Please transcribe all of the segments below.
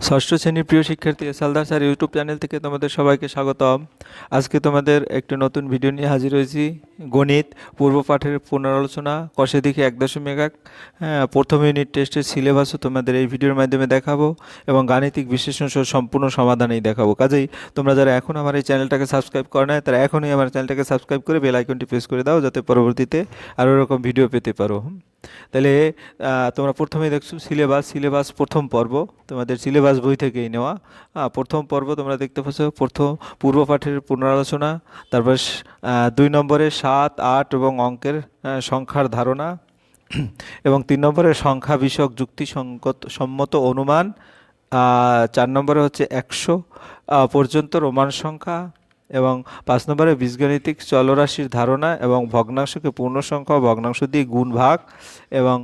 ষষ্ঠ শ্রেণির প্রিয় শিক্ষার্থী সালদার স্যার ইউটিউব চ্যানেল থেকে তোমাদের সবাইকে স্বাগতম। আজকে তোমাদের একটি নতুন ভিডিও নিয়ে হাজির হয়েছি। গণিত, পূর্ব পাঠের পুনরালোচনা, কষে দিকে এক দশমিক এক। হ্যাঁ প্রথম ইউনিট টেস্টের সিলেবাসও তোমাদের এই ভিডিওর মাধ্যমে দেখাবো এবং গাণিতিক বিশ্লেষণ সহ সম্পূর্ণ সমাধানেই দেখাবো। কাজেই তোমরা যারা এখন আমার এই চ্যানেলটাকে সাবস্ক্রাইব করে নাই, তারা এখনই আমার চ্যানেলটাকে সাবস্ক্রাইব করে বেল আইকনটি প্রেস করে দাও, যাতে পরবর্তীতে আরও এরকম ভিডিও পেতে পারো। তাহলে তোমরা প্রথমেই দেখছ সিলেবাস সিলেবাস প্রথম পর্ব, তোমাদের সিলেবাস বই থেকেই নেওয়া। প্রথম পর্ব তোমরা দেখতে পাচ্ছ, প্রথম পূর্ব পাঠের পুনরালোচনা, তারপর দুই নম্বরে সাত, আট এবং অঙ্কের সংখ্যার ধারণা, এবং তিন নম্বরে সংখ্যা, বিষয়ক যুক্তিসঙ্গত সম্মত অনুমান চার নম্বরে হচ্ছে একশো পর্যন্ত রোমান সংখ্যা এবং পাঁচ নম্বরে বীজগণিতিক চলরাশির ধারণা এবং ভগ্নাংশকে পূর্ণ সংখ্যা ভগ্নাংশ দিয়ে গুণ ভাগ এবং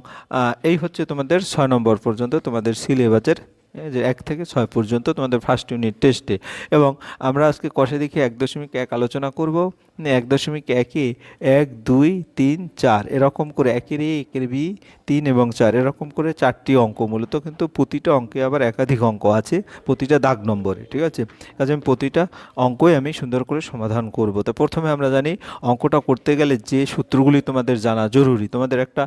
এই হচ্ছে তোমাদের ছয় নম্বর পর্যন্ত তোমাদের সিলেবাসের যে এক থেকে ছয় পর্যন্ত তোমাদের ফার্স্ট ইউনিট টেস্টে এবং আমরা আজকে কষে দেখি এক দশমিক এক আলোচনা করব। এক দশমিক একে এক, দুই, তিন, চার। এরকম করে একের এ, একের বি, তিন এবং চার। এরকম করে চারটি অঙ্ক। মূলত কিন্তু প্রতিটা অঙ্কে আবার একাধিক অঙ্ক আছে, প্রতিটা দাগ নম্বরে, ঠিক আছে? কাজে আমি প্রতিটা অঙ্কই আমি সুন্দর করে সমাধান করব। তো প্রথমে আমরা জানি অঙ্কটা করতে গেলে যে সূত্রগুলি তোমাদের জানা জরুরি। তোমাদের একটা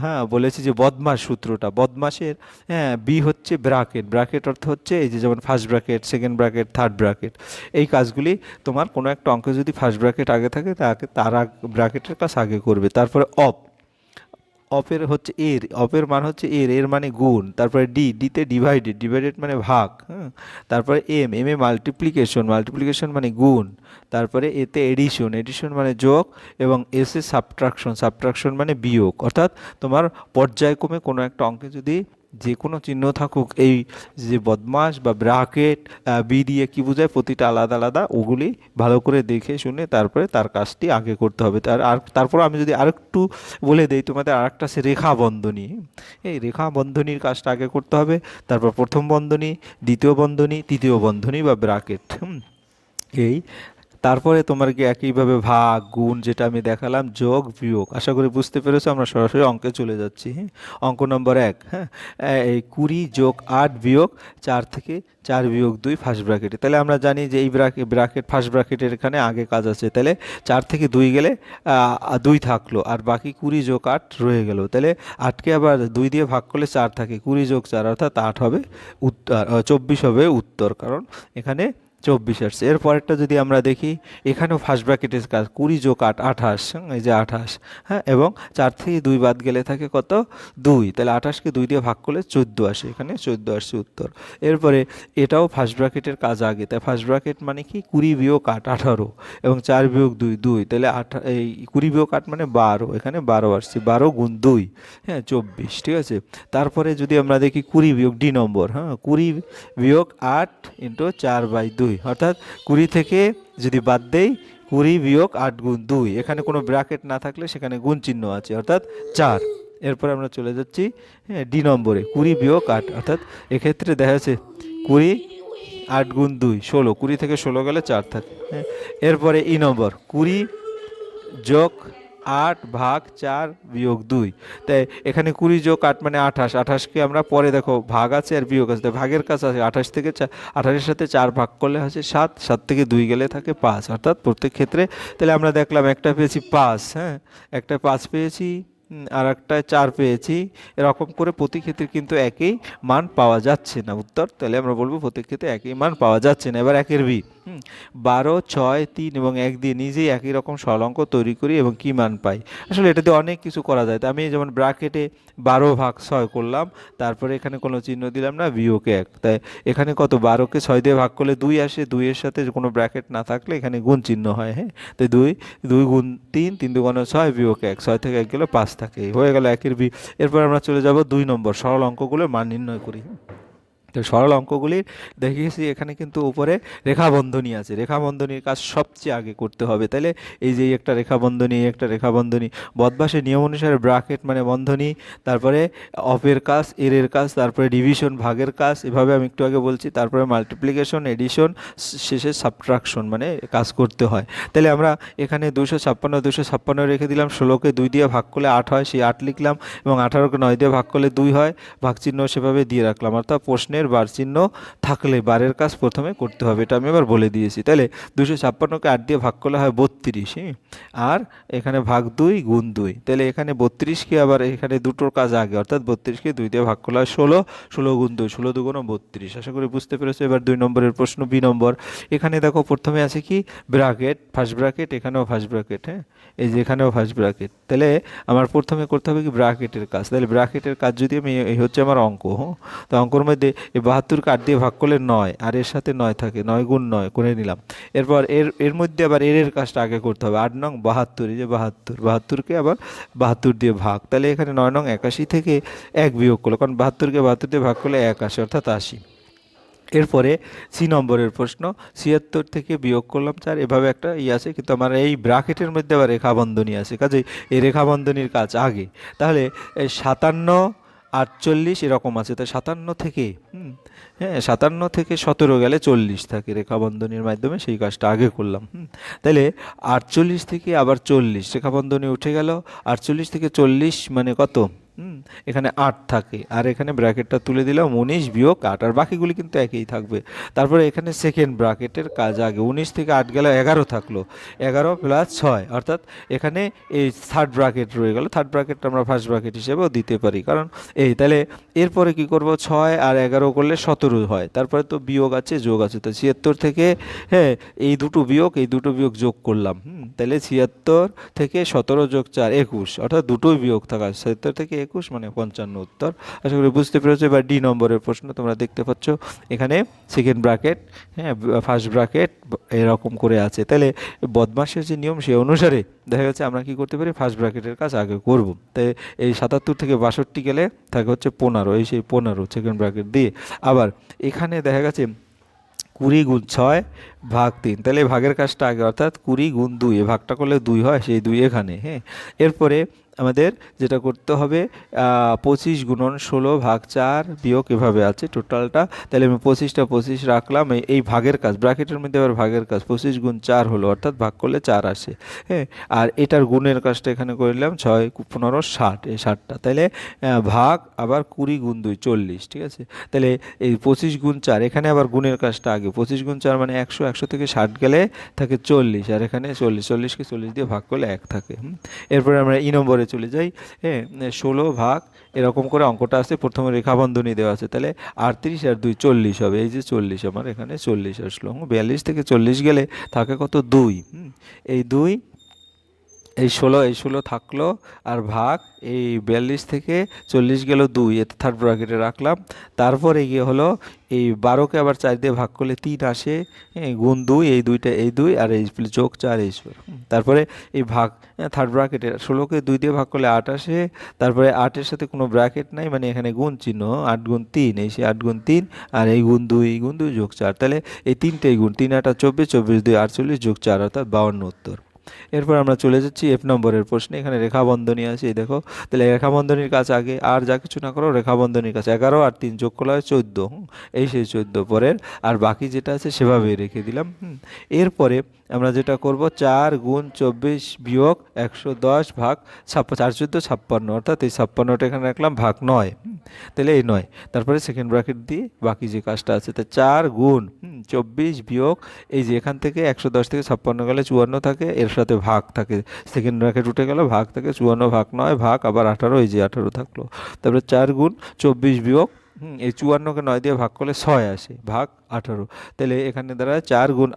হ্যাঁ বলেছি যে বদমাস সূত্রটা। বদমাসের হ্যাঁ বি হচ্ছে ব্রাকেট ব্রাকেট অর্থ হচ্ছে এই যে যেমন first bracket second bracket third bracket এই কাজগুলি তোমার কোনো একটা অঙ্কে যদি ফার্স্ট ব্র্যাকেট আগে থাকে, তাকে, তার ব্র্যাকেটের কাজ আগে করবে। তারপরে অফ অপের হচ্ছে এর অপের মান হচ্ছে এর এর মানে গুণ, তারপরে ডি ডিতে ডিভাইডেড ডিভাইডেড মানে ভাগ হ্যাঁ তারপরে M M A multiplication multiplication মানে গুণ, তারপরে এতে এডিশন এডিশন মানে যোগ, এবং এস সাবট্রাকশন সাবট্রাকশন মানে বিয়োগ, অর্থাৎ তোমার পর্যায়ক্রমে কোনো একটা অঙ্কে যদি যে কোনো চিহ্ন থাকুক, এই যে বদমাস বা ব্রাকেট বি দিয়ে কী বোঝায়, প্রতিটা আলাদা আলাদা, ওগুলি ভালো করে দেখে শুনে তারপরে তার কাজটি আগে করতে হবে। তার আর তারপর আমি যদি আরেকটু বলে দেই, তোমাদের আরেকটা আছে রেখা বন্ধনী। এই রেখা বন্ধনীর কাজটা আগে করতে হবে। তারপর প্রথম বন্ধনী, দ্বিতীয় বন্ধনী, তৃতীয় বন্ধনী বা ব্রাকেট। এই তারপরে তোমার কি একইভাবে ভাগ, গুণ যেটা আমি দেখালাম, যোগ, বিয়োগ। আশা করি বুঝতে পেরেছ, আমরা সরাসরি অঙ্কে চলে যাচ্ছি হ্যাঁ? অঙ্ক নম্বর এক হ্যাঁ? এই কুড়ি যোগ আট বিয়োগ, চার থেকে চার বিয়োগ দুই ফার্স্ট ব্র্যাকেটে তাহলে আমরা জানি যে এই ব্র্যাকেট ব্র্যাকেট ফার্স্ট ব্র্যাকেটের এখানে আগে কাজ আছে। তাহলে চার থেকে দুই গেলে দুই থাকল, আর বাকি কুড়ি যোগ আট রয়ে গেল। তাহলে আটকে আবার দুই দিয়ে ভাগ করলে চার থাকে। কুড়ি যোগ চার অর্থাৎ আট হবে উত্তর চব্বিশ হবে উত্তর, কারণ এখানে চব্বিশ আসছে এর পরেরটা যদি আমরা দেখি এখানেও ফার্স্ট ব্র্যাকেটের কাজ কুড়ি যোগ আট আঠাশ হুম, এই যে আঠাশ হ্যাঁ এবং চার থেকে দুই বাদ গেলে থাকে কত? দুই। তাহলে আঠাশকে দুই দিয়ে ভাগ করলে চোদ্দ আসে এখানে চোদ্দ আসছে উত্তর। এরপরে এটাও ফার্স্ট ব্র্যাকেটের কাজ আগে। তাই ফার্স্ট ব্র্যাকেট মানে কি? কুড়ি বিয়োগ আট আঠারো এবং চার বিয়োগ দুই দুই। তাহলে আঠা এই কুড়ি বিয়োগ আট মানে বারো এখানে বারো আসছে বারো গুণ দুই হ্যাঁ চব্বিশ ঠিক আছে? তারপরে যদি আমরা দেখি কুড়ি বিয়োগ ডি নম্বর হ্যাঁ কুড়ি বিয়োগ আট ইন্টু চার বাই দুই অর্থাৎ কুড়ি থেকে যদি বাদ দেই, কুড়ি বিয়োগ আট গুণ দুই। এখানে কোনো ব্র্যাকেট না থাকলে সেখানে গুণ চিহ্ন আছে, অর্থাৎ চার। এরপরে আমরা চলে যাচ্ছি হ্যাঁ ডি নম্বরে। কুড়ি বিয়োগ আট, অর্থাৎ এক্ষেত্রে দেখা যাচ্ছে কুড়ি আট গুণ দুই, ষোলো। কুড়ি থেকে ষোলো গেলে চার থাকে হ্যাঁ। এরপরে ই নম্বর, কুড়ি যোগ আট ভাগ চার বিয়োগ দুই। তাই এখানে কুড়ি যোগ আট মানে আঠাশ। আঠাশকে আমরা পরে দেখো, ভাগ আছে আর বিয়োগ আছে। ভাগের কাছে আছে, আঠাশ থেকে চা- আঠাশের সাথে চার ভাগ করলে হচ্ছে সাত সাত থেকে দুই গেলে থাকে পাঁচ। অর্থাৎ প্রত্যেক ক্ষেত্রে তাহলে আমরা দেখলাম একটা পেয়েছি পাঁচ হ্যাঁ? একটা পাঁচ পেয়েছি আর একটা চার পেয়েছি। এরকম করে প্রতি ক্ষেত্রে কিন্তু একই মান পাওয়া যাচ্ছে না। উত্তর? তাহলে আমরা বলব প্রত্যেক ক্ষেত্রে একই মান পাওয়া যাচ্ছে না। এবার একের বি। হুম, বারো ছয় তিন এবং এক দিয়ে নিজেই একই রকম সলঙ্ক তৈরি করি এবং কি মান পাই। আসলে এটাতে অনেক কিছু করা যায়। আমি যেমন ব্র্যাকেটে বারো ভাগ ছয় করলাম তারপরে এখানে কোনো চিহ্ন দিলাম না বিয়োকে এক। তাই এখানে কত? বারোকে ছয় দিয়ে ভাগ করলে দুই আসে দুইয়ের সাথে কোনো ব্র্যাকেট না থাকলে এখানে গুণ চিহ্ন হয় হ্যাঁ? তো দুই দুই গুণ তিন তিন দুগুণ ছয় বিয়োগ এক। ছয় থেকে এক গেলে পাঁচ থাকে। হয়ে গেল একের বি এরপর আমরা চলে যাব দুই নম্বর সরল অঙ্কগুলোর মান নির্ণয় করি। তো সরল অঙ্কগুলির দেখিয়েছি এখানে কিন্তু উপরে রেখা বন্ধনী আছে। রেখা বন্ধনীর কাজ সবচেয়ে আগে করতে হবে। তাহলে এই যে একটা রেখা বন্ধনী এই একটা রেখা বন্ধনী বদবাসের নিয়ম অনুসারে ব্রাকেট মানে বন্ধনী, তারপরে অফের কাজ, এরের কাজ, তারপরে ডিভিশন, ভাগের কাজ, এভাবে আমি একটু আগে বলছি, তারপরে মাল্টিপ্লিকেশন এডিশন শেষে সাবট্রাকশন মানে কাজ করতে হয়। তাহলে আমরা এখানে দুশো ছাপ্পান্ন দুশো ছাপ্পান্ন রেখে দিলাম, ষোলোকে দুই দিয়ে ভাগ করলে আট হয়, সেই আট লিখলাম এবং আঠারোকে নয় দিয়ে ভাগ করলে দুই হয় ভাগ চিহ্ন সেভাবে দিয়ে রাখলাম। অর্থাৎ প্রশ্নের রকমের বার চিহ্ন থাকলে বারের কাজ প্রথমে করতে হবে, এটা আমি এবার বলে দিয়েছি। তাহলে দুশো ছাপ্পান্নকে আট দিয়ে ভাগ করলে হয় বত্রিশ হ্যাঁ আর এখানে ভাগ দুই গুণ দুই তাহলে এখানে বত্রিশকে আবার এখানে দুটোর কাজ আগে, অর্থাৎ বত্রিশকে দুই দিয়ে ভাগ করলে হয় ষোলো ষোলো গুণ দুই, ষোলো দুগুণ বত্রিশ। আশা করি বুঝতে পেরেছ, এবার দুই নম্বরের প্রশ্ন বি নম্বর। এখানে দেখো প্রথমে আছে কি? ব্র্যাকেট ফার্স্ট ব্র্যাকেট এখানেও ফার্স্ট ব্র্যাকেট হ্যাঁ? এই যে এখানেও ফার্স্ট ব্র্যাকেট তাহলে আমার প্রথমে করতে হবে কি? ব্র্যাকেটের কাজ। তাহলে ব্র্যাকেটের কাজ যদি আমি, এই হচ্ছে আমার অঙ্ক হ্যাঁ তো অঙ্কর মধ্যে এই বাহাত্তরকে আট দিয়ে ভাগ করলে নয়, আর এর সাথে নয় থাকে, নয় গুণ নয় করে নিলাম। এরপর এর এর মধ্যে আবার এর এর কাজটা আগে করতে হবে। আট নং বাহাত্তর, এই যে বাহাত্তর বাহাত্তরকে আবার বাহাত্তর দিয়ে ভাগ। তাহলে এখানে নয় নং একাশি থেকে এক বিয়োগ করল, কারণ বাহাত্তরকে বাহাত্তর দিয়ে ভাগ করলে এক আসে, অর্থাৎ আশি। এরপরে সি নম্বরের প্রশ্ন, ছিয়াত্তর থেকে বিয়োগ করলাম চার, এভাবে একটা ই আছে, কিন্তু আমার এই ব্রাকেটের মধ্যে আবার রেখাবন্ধনী আছে। কাজেই এই রেখাবন্ধনীর কাজ আগে। তাহলে সাতান্ন আটচল্লিশ এরকম আছে, তাই সাতান্ন থেকে হ্যাঁ সাতান্ন থেকে সতেরো গেলে চল্লিশ থাকে রেখাবন্ধনীর মাধ্যমে, সেই কাজটা আগে করলাম তাহলে আটচল্লিশ থেকে আবার চল্লিশ, রেখাবন্ধনী উঠে গেল, আটচল্লিশ থেকে চল্লিশ মানে কত? হুম, এখানে আট থাকে। আর এখানে ব্র্যাকেটটা তুলে দিলাম উনিশ বিয়োগ আট, আর বাকিগুলি কিন্তু একই থাকবে। তারপরে এখানে সেকেন্ড ব্র্যাকেটের কাজ আগে। উনিশ থেকে আট গেলে এগারো থাকল। এগারো প্লাস ছয়, অর্থাৎ এখানে এই থার্ড ব্র্যাকেট রয়ে গেল। থার্ড ব্র্যাকেটটা আমরা ফার্স্ট ব্র্যাকেট হিসেবেও দিতে পারি। কারণ এই, তাহলে এরপরে কি করব? ছয় আর এগারো করলে সতেরো হয়। তারপরে তো বিয়োগ আছে, যোগ আছে। তো ছিয়াত্তর থেকে হ্যাঁ এই দুটো বিয়োগ, এই দুটো বিয়োগ যোগ করলাম। হুম, তাহলে ছিয়াত্তর থেকে সতেরো যোগ চার, একুশ, অর্থাৎ দুটোই বিয়োগ থাকা। ছিয়াত্তর থেকে একুশ মানে পঞ্চান্ন উত্তর। আশা করি বুঝতে পেরেছ, এবার ডি নম্বরের প্রশ্ন তোমরা দেখতে পাচ্ছ। এখানে সেকেন্ড ব্র্যাকেট হ্যাঁ ফার্স্ট ব্র্যাকেট এরকম করে আছে। তাহলে বদমাসের যে নিয়ম সে অনুসারে দেখা যাচ্ছে আমরা কি করতে পারি? ফার্স্ট ব্র্যাকেটের কাজ আগে করব। তাই এই সাতাত্তর থেকে বাষট্টি গেলে থাকে হচ্ছে পনেরো, এই সেই পনেরো সেকেন্ড ব্র্যাকেট দিয়ে। আবার এখানে দেখা গেছে কুড়ি গুণ ছয় ভাগ তিন। তাহলে ভাগের কাজটা আগে, অর্থাৎ কুড়ি গুণ দুই ভাগটা করলে দুই হয়, সেই দুই এখানে হ্যাঁ। এরপরে আমাদের, যেটা করতে হবে পঁচিশ গুণন ষোলো ভাগ চার বিয়োগ এভাবে আছে টোটালটা। তাহলে আমি পঁচিশটা পঁচিশ রাখলাম, এই ভাগের কাজ, ব্র্যাকেটের মধ্যে আবার ভাগের কাজ, পঁচিশ গুণ চার হলো, অর্থাৎ ভাগ করলে চার আসে। হ্যাঁ আর এটার গুণের কাজটা এখানে করলাম ছয় পনেরো ষাট, এই ষাটটা। তাহলে ভাগ আবার কুড়ি গুণ দুই, চল্লিশ, ঠিক আছে? তাহলে এই পঁচিশ গুণ চার, এখানে আবার গুণের কাজটা আগে, পঁচিশ গুণ চার মানে একশো একশো থেকে ষাট গেলে থাকে চল্লিশ, আর এখানে চল্লিশ, চল্লিশকে চল্লিশ দিয়ে ভাগ করলে এক থাকে এরপরে আমরা ই নম্বরে চলে যাই হ্যাঁ ষোলো ভাগ এরকম করে অঙ্কটা আছে প্রথমে রেখাবন্ধনী দেওয়া আছে, তাহলে আটত্রিশ আর দুই চল্লিশ হবে, এই যে চল্লিশ, আমার এখানে চল্লিশ আসলো বিয়াল্লিশ থেকে চল্লিশ গেলে থাকে কত? দুই এই দুই এই ষোলো এই ষোলো থাকল আর ভাগ এই বিয়াল্লিশ থেকে চল্লিশ গেল দুই এতে থার্ড ব্র্যাকেটে রাখলাম। তারপরে গিয়ে হলো এই বারোকে আবার চার দিয়ে ভাগ করলে তিন আসে হ্যাঁ, গুণ দুই এই দুইটা এই দুই আর এই যোগ চার এই। তারপরে এই ভাগ থার্ড ব্র্যাকেটে ষোলোকে দুই দিয়ে ভাগ করলে আট আসে তারপরে আটের সাথে কোনো ব্র্যাকেট নাই মানে এখানে গুণ চিহ্ন আট গুণ তিন এই সে আট গুণ তিন আর এই গুণ দুই এই গুণ দুই যোগ চার। তাহলে এই তিনটেই গুণ তিন আটা চব্বিশ চব্বিশ দুই আটচল্লিশ যোগ চার অর্থাৎ বাউন্ন উত্তর। এরপর আমরা চলে যাচ্ছি এফ নম্বরের প্রশ্নে, এখানে রেখাবন্ধনী আছে, এই দেখো। তাহলে রেখাবন্ধনীর কাছে আগে আর যা কিছু না করো, রেখাবন্ধনীর কাছে এগারো আর তিন যোগ করলে হয় চোদ্দ। এই সেই চোদ্দ পরের। আর বাকি যেটা আছে সেভাবেই রেখে দিলাম। এরপরে আমরা যেটা করব, চার গুণ চব্বিশ বিয়োগ একশো দশ ভাগ ছাপ্প, চার চোদ্দ ছাপ্পান্ন, অর্থাৎ এই ছাপ্পান্নটা এখানে রাখলাম, ভাগ নয়। তাহলে এই নয়। তারপরে সেকেন্ড ব্র্যাকেট দিয়ে বাকি যে কাজটা আছে, তা চার গুণ চব্বিশ বিয়োগ, এই যে এখান থেকে একশো দশ থেকে ছাপ্পান্ন গেলে চুয়ান্ন থাকে, এর সাথে ভাগ থাকে সেকেন্ড ব্র্যাকেট উঠে গেল, ভাগ থাকে, চুয়ান্ন ভাগ নয়, ভাগ আবার আঠারো, এই যে আঠারো থাকল। তারপরে চার গুণ চব্বিশ বিয়োগ এই চুয়ান্নকে নয় দিয়ে ভাগ করলে ছয় আসে, ভাগ আঠারো। তাহলে এখানে দাঁড়ায় চার গুণ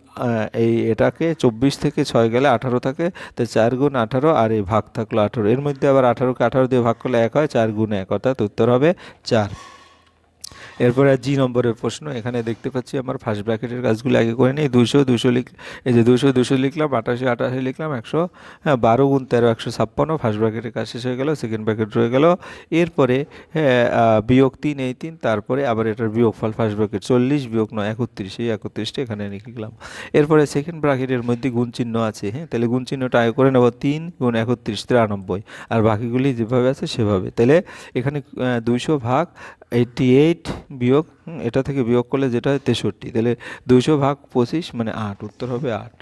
এই এটাকে চব্বিশ থেকে ছয় গেলে আঠারো থাকে, তো চার গুণ আঠারো আর এই ভাগ থাকল আঠারো। এর মধ্যে আবার আঠারোকে আঠারো দিয়ে ভাগ করলে এক হয়, চার গুণ এক, অর্থাৎ উত্তর হবে চার। এরপরে জি নম্বরের প্রশ্ন। এখানে দেখতে পাচ্ছি আমার ফার্স্ট ব্র্যাকেটের কাজগুলো আগে করে নিই। দুশো দুশো লিখ, এই যে দুশো দুশো লিখলাম আটাশি আটাশি লিখলাম, একশো হ্যাঁ বারো গুণ তেরো, একশো ছাপ্পান্ন ফার্স্ট ব্র্যাকেটের কাজ শেষ হয়ে গেল সেকেন্ড ব্র্যাকেট রয়ে গেল। এরপরে হ্যাঁ বিয়োগ তিন, এই তিন, তারপরে আবার এটার বিয়োগ ফল ফার্স্ট ব্র্যাকেট চল্লিশ, বিয়োগ নয়, একত্রিশ, এই একত্রিশটা এখানে লিখলাম এরপরে সেকেন্ড ব্র্যাকেটের মধ্যে গুণ চিহ্ন আছে হ্যাঁ তাহলে গুণ চিহ্নটা আগে করে নেব, তিন গুণ একত্রিশ, তিরানব্বই। আর বাকিগুলি যেভাবে আছে সেভাবে। তাহলে এখানে দুইশো ভাগ এইটটি এইট বিয়োগ এটা থেকে বিয়োগ করলে যেটা হয় তেষট্টি। তাহলে দুইশো ভাগ পঁচিশ মানে আট, উত্তর হবে আট।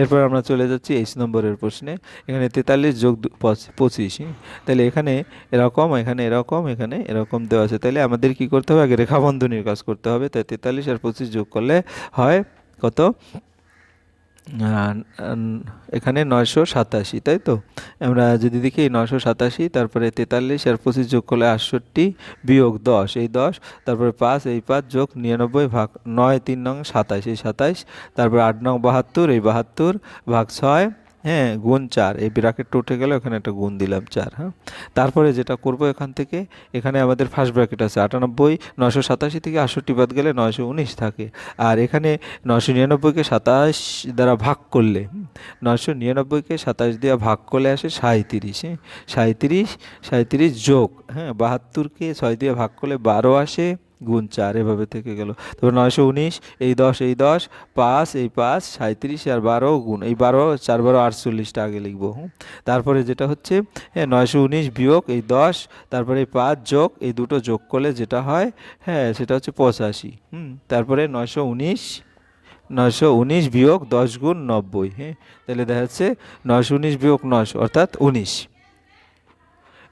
এরপর আমরা চলে যাচ্ছি এইচ নম্বরের প্রশ্নে। এখানে তেতাল্লিশ যোগ পঁচিশ। তাহলে এখানে এরকম এখানে এরকম এখানে এরকম দেওয়া আছে। তাহলে আমাদের কি করতে হবে? আগে রেখাবন্ধনীর কাজ করতে হবে। তাই তেতাল্লিশ আর পঁচিশ যোগ করলে হয় কত? এখানে নয়শো সাতাশি, তাই তো? আমরা যদি দেখি নয়শো সাতাশি, তারপরে তেতাল্লিশ, আর পঁচিশ যোগ করলে আটষট্টি, বিয়োগ দশ, এই দশ, তারপরে পাঁচ, এই পাঁচ যোগ নিরানব্বই ভাগ নয়, তিন নং সাতাশ, এই সাতাশ, তারপরে আট নং বাহাত্তর, এই বাহাত্তর ভাগ ছয় হ্যাঁ গুণ চার। এই ব্র্যাকেট উঠে গেল এখানে একটা গুণ দিলাম চার হ্যাঁ? তারপরে যেটা করব এখান থেকে, এখানে আমাদের ফার্স্ট ব্র্যাকেট আছে আটানব্বই, নয়শো সাতাশি থেকে আটষট্টি বাদ গেলে নয়শো উনিশ থাকে। আর এখানে নয়শো নিরানব্বইকে সাতাশ দ্বারা ভাগ করলে নয়শো নিরানব্বইকে সাতাশ দিয়ে ভাগ করলে আসে সাঁত্রিশ হ্যাঁ? সাঁত্রিশ সাঁত্রিশ যোগ হ্যাঁ? বাহাত্তরকে ছয় দিয়ে ভাগ করলে বারো আসে। গুণ চার এভাবে থেকে গেল। তারপর নয়শো উনিশ, এই দশ এই দশ, পাঁচ, এই পাঁচ সাঁত্রিশ আর বারো গুণ, এই বারো, চার বারো, আটচল্লিশটা আগে লিখব, হুম। তারপরে যেটা হচ্ছে হ্যাঁ নয়শো উনিশ বিয়োগ, এই দশ, তারপরে এই পাঁচ যোগ, এই দুটো যোগ করলে যেটা হয় হ্যাঁ সেটা হচ্ছে পঁচাশি, হুম। তারপরে নয়শো উনিশ নয়শো উনিশ বিয়োগ দশ গুণ নব্বই হ্যাঁ। তাহলে দেখা যাচ্ছে, নয়শো উনিশ বিয়োগ নয়শো, অর্থাৎ উনিশ।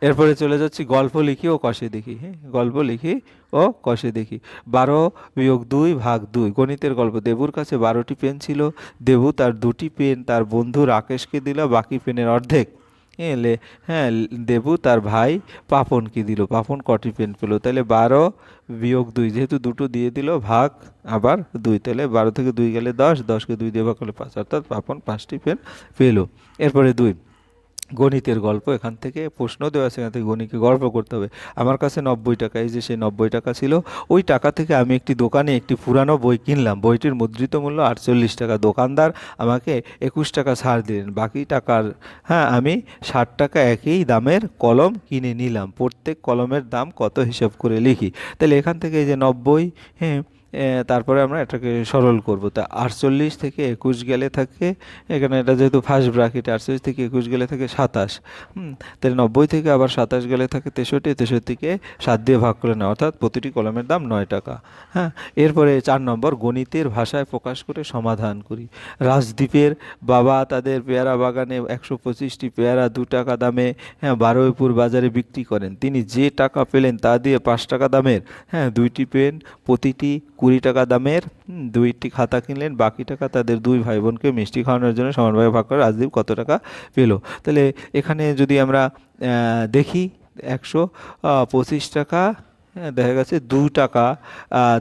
এরপরে চলে যাচ্ছি, গল্প লিখি ও কষে দেখি। হ্যাঁ গল্প লিখি ও কষে দেখি। বারো বিয়োগ দুই ভাগ দুই। গণিতের গল্প। দেবুর কাছে বারোটি পেন ছিল। দেবু তার দুটি পেন তার বন্ধু রাকেশকে দিল, বাকি পেনের অর্ধেক। হ্যাঁ লে হ্যাঁ দেবু তার ভাই পাপনকে দিল। পাপন কটি পেন পেল? তাহলে বারো বিয়োগ দুই যেহেতু দুটো দিয়ে দিল, ভাগ আবার দুই। তাহলে বারো থেকে দুই গেলে দশ, দশকে দুই দিয়ে ভাগ করলে পাঁচ। অর্থাৎ পাপন পাঁচটি পেন পেল। এরপরে দুই। গণিতের গল্প, এখান থেকে প্রশ্ন দেওয়া আছে, এখান থেকে গণিতকে গল্প করতে হবে। আমার কাছে নব্বই টাকা, এই যে সেই নব্বই টাকা ছিল, ওই টাকা থেকে আমি একটি দোকানে একটি পুরানো বই কিনলাম। বইটির মুদ্রিত মূল্য আটচল্লিশ টাকা। দোকানদার আমাকে একুশ টাকা ছাড় দিলেন। বাকি টাকার হ্যাঁ আমি ষাট টাকা একই দামের কলম কিনে নিলাম। প্রত্যেক কলমের দাম কত হিসাব করে লিখি? তাহলে এখান থেকে এই যে নব্বই হ্যাঁ তারপরে আমরা এটাকে সরল করব। তা আটচল্লিশ থেকে একুশ গেলে থাকে, এখানে এটা যেহেতু ফার্স্ট ব্রাকেট আটচল্লিশ থেকে একুশ গেলে থাকে সাতাশ। তাহলে নব্বই থেকে আবার সাতাশ গেলে থাকে তেষট্টি তেষট্টিকে সাত দিয়ে ভাগ করে নেওয়া অর্থাৎ প্রতিটি কলমের দাম নয় টাকা। হ্যাঁ এরপরে চার নম্বর, গণিতের ভাষায় প্রকাশ করে সমাধান করি। রাজদ্বীপের বাবা তাদের পেয়ারা বাগানে একশো পঁচিশটি পেয়ারা দু টাকা দামে হ্যাঁ বারুইপুর বাজারে বিক্রি করেন। তিনি যে টাকা পেলেন তা দিয়ে পাঁচ টাকা দামের হ্যাঁ দুইটি পেন, প্রতিটি কুড়ি টাকা দামের দুইটি খাতা কিনলেন, বাকি টাকা তাদের দুই ভাই বোনকে মিষ্টি খাওয়ানোর জন্য সমানভাবে ভাগ করে রাজদীপ কত টাকা পেল। তাহলে এখানে যদি আমরা দেখি, একশো পঁচিশ টাকা হ্যাঁ, দেখা গেছে দু টাকা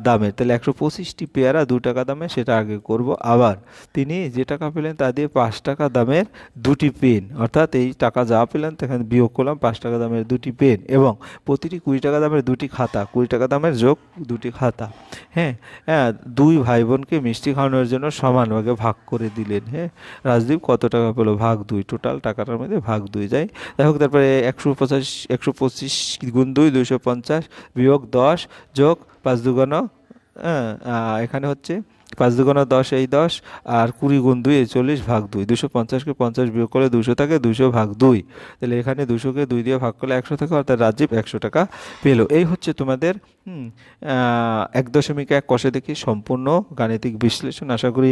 দামের। তাহলে একশো পঁচিশটি পেয়ারা দু টাকা দামে সেটা আগে করব। আবার তিনি যে টাকা পেলেন তা দিয়ে পাঁচ টাকা দামের দুটি পেন। অর্থাৎ এই টাকা যা পেলেন সেখানে বিয়োগ করলাম পাঁচ টাকা দামের দুটি পেন এবং প্রতিটি কুড়ি টাকা দামের দুটি খাতা কুড়ি টাকা দামের যোগ দুটি খাতা। হ্যাঁ হ্যাঁ দুই ভাই বোনকে মিষ্টি খাওয়ানোর জন্য সমান ভাগে ভাগ করে দিলেন। হ্যাঁ রাজদীপ কত টাকা পেল? ভাগ দুই। টোটাল টাকাটার মধ্যে ভাগ দুই যায়। হোক তারপরে একশো পঁচাশ একশো পঁচিশ গুণ দুই দুইশো পঞ্চাশ বিয়োগ দশ যোগ পাঁচ দুগুণ হ্যাঁ এখানে হচ্ছে পাঁচ দুগুণ দশ এই দশ আর কুড়ি গুণ দুই এই চল্লিশ ভাগ দুই। দুশো পঞ্চাশকে পঞ্চাশ বিয়োগ করলে দুশো থাকে, দুশো ভাগ দুই। তাহলে এখানে দুশোকে দুই দিয়ে ভাগ করলে একশো থাকে, অর্থাৎ রাজীব একশো টাকা পেল। এই হচ্ছে তোমাদের এক দশমিক এক কষে দেখি সম্পূর্ণ গাণিতিক বিশ্লেষণ। আশা করি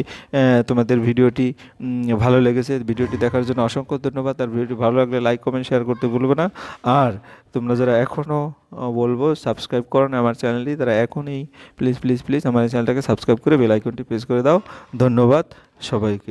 তোমাদের ভিডিওটি ভালো লেগেছে। ভিডিওটি দেখার জন্য অসংখ্য ধন্যবাদ। আর ভিডিওটি ভালো লাগলে লাইক, কমেন্ট, শেয়ার করতে ভুলবে না। আর তোমরা যারা এখনও বলব সাবস্ক্রাইব করো না আমার চ্যানেলটি তারা এখনই প্লিজ প্লিজ প্লিজ আমার চ্যানেলটাকে সাবস্ক্রাইব করে বেল আইকনটি প্রেস করে দাও। ধন্যবাদ সবাইকে।